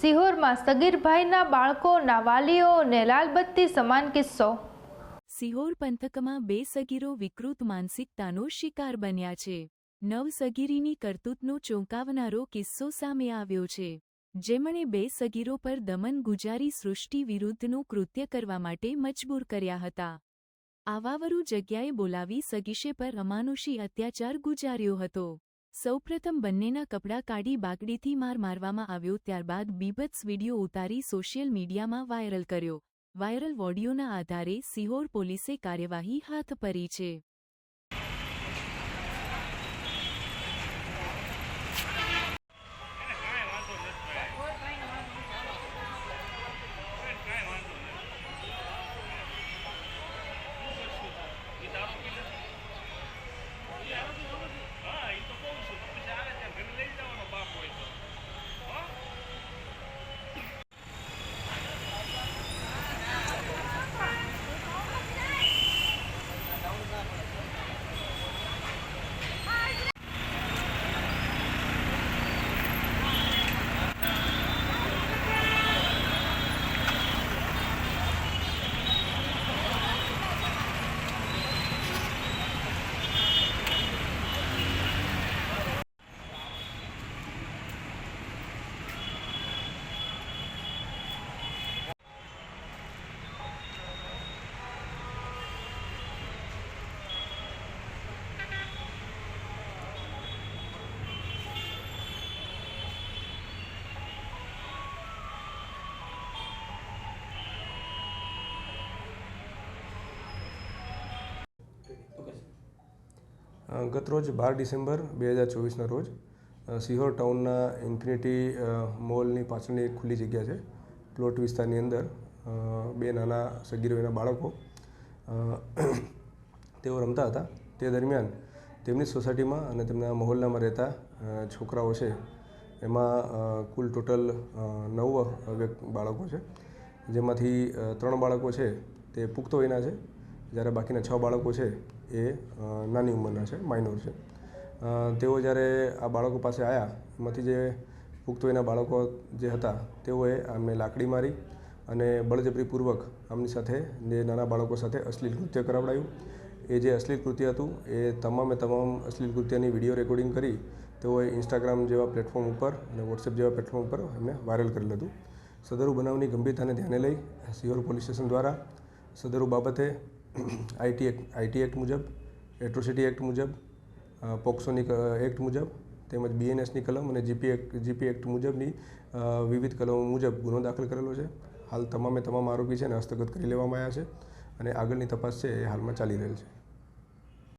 સિહોરમાં સગીરભાઈના બાળકોના વાલીઓને લાલબત્તી સમાન કિસ્સો. સિહોર પંથકમાં બે સગીરો વિકૃત માનસિકતાનો શિકાર બન્યા છે. નવ સગીરીની કરતૂતનો ચોંકાવનારો કિસ્સો સામે આવ્યો છે. જેમણે બે સગીરો પર દમન ગુજારી સૃષ્ટિ વિરુદ્ધનું કૃત્ય કરવા માટે મજબૂર કર્યા હતા. આવાવરુ જગ્યાએ બોલાવી સગીશે પર અમાનુષી અત્યાચાર ગુજાર્યો હતો. સૌપ્રથમ બંનેના કપડાં કાઢી બાકડીથી માર મારવામાં આવ્યો, ત્યારબાદ બીભત્સ વીડિયો ઉતારી સોશિયલ મીડિયામાં વાયરલ કર્યો. વાયરલ વોડિયોના આધારે સિહોર પોલીસે કાર્યવાહી હાથ ધરી છે. ગતરોજ બાર ડિસેમ્બર બે હજાર ચોવીસના રોજ સિહોર ટાઉનના ઇન્ફિનિટી મોલની પાછળની એક ખુલ્લી જગ્યા છે. પ્લોટ વિસ્તારની અંદર બે નાના સગીર વયના બાળકો તેઓ રમતા હતા. તે દરમિયાન તેમની સોસાયટીમાં અને તેમના મહોલ્લામાં રહેતા છોકરાઓ છે, એમાં કુલ ટોટલ નવ બાળકો છે. જેમાંથી ત્રણ બાળકો છે, તે પુખ્ત વયના છે. જ્યારે બાકીના છ બાળકો છે એ નાની ઉંમરના છે માઇનોર છે. તેઓ જ્યારે આ બાળકો પાસે આવ્યા એમાંથી જે પુખ્ત વયના બાળકો જે હતા, તેઓએ આમને લાકડી મારી અને બળજબરીપૂર્વક આમની સાથે જે નાના બાળકો સાથે અશ્લીલ કૃત્ય કરાવડાયું. એ જે અશ્લીલ કૃત્ય હતું, એ તમામે તમામ અશ્લીલ કૃત્યની વીડિયો રેકોર્ડિંગ કરી તેઓએ ઇન્સ્ટાગ્રામ જેવા પ્લેટફોર્મ ઉપર અને વોટ્સએપ જેવા પ્લેટફોર્મ ઉપર એમને વાયરલ કરેલ હતું. સદરુ બનાવની ગંભીરતાને ધ્યાને લઈ સિયોર પોલીસ સ્ટેશન દ્વારા સદરુ બાબતે આઈટી એક્ટ આઈટી એક્ટ મુજબ એટ્રોસિટી એક્ટ મુજબ પોક્સોની એક્ટ મુજબ, તેમજ બીએનએસની કલમ અને જીપી એક્ટ જીપી એક્ટ મુજબની વિવિધ કલમો મુજબ ગુનો દાખલ કરેલો છે. હાલ તમામે તમામ આરોપી છે ને હસ્તગત કરી લેવામાં આવ્યા છે અને આગળની તપાસ છે એ હાલમાં ચાલી રહેલ છે.